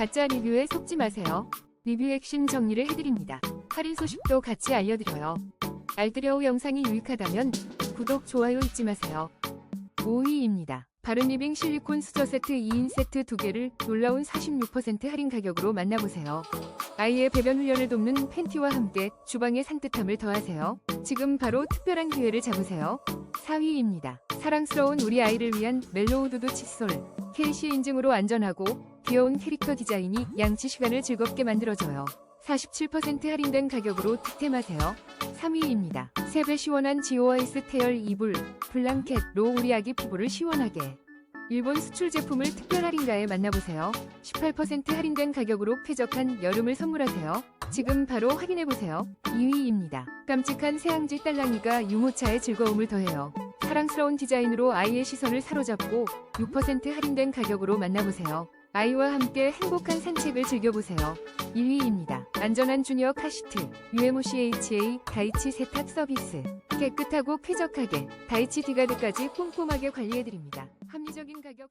가짜 리뷰에 속지 마세요. 리뷰 핵심 정리를 해드립니다. 할인 소식도 같이 알려드려요. 알뜰여우 영상이 유익하다면 구독, 좋아요 잊지 마세요. 5위입니다. 바른리빙 실리콘 수저 세트 2인 세트 2개를 놀라운 46% 할인 가격으로 만나보세요. 아이의 배변 훈련을 돕는 팬티와 함께 주방의 산뜻함을 더하세요. 지금 바로 특별한 기회를 잡으세요. 4위입니다. 사랑스러운 우리 아이를 위한 멜로우 두두 칫솔. KC 인증으로 안전하고 귀여운 캐릭터 디자인이 양치 시간을 즐겁게 만들어줘요. 47% 할인된 가격으로 득템하세요. 3위입니다. 세배 시원한 지오아이스 테열 이불 블랑켓로 우리 아기 피부를 시원하게. 일본 수출 제품을 특별 할인가에 만나보세요. 18% 할인된 가격으로 쾌적한 여름을 선물하세요. 지금 바로 확인해보세요. 2위입니다. 깜찍한 새앙지 딸랑이가 유모차의 즐거움을 더해요. 사랑스러운 디자인으로 아이의 시선을 사로잡고 6% 할인된 가격으로 만나보세요. 아이와 함께 행복한 산책을 즐겨보세요. 1위입니다. 안전한 주니어 카시트 UMOCHA 다이치 세탁 서비스 깨끗하고 쾌적하게 다이치 디가드까지 꼼꼼하게 관리해드립니다. 합리적인 가격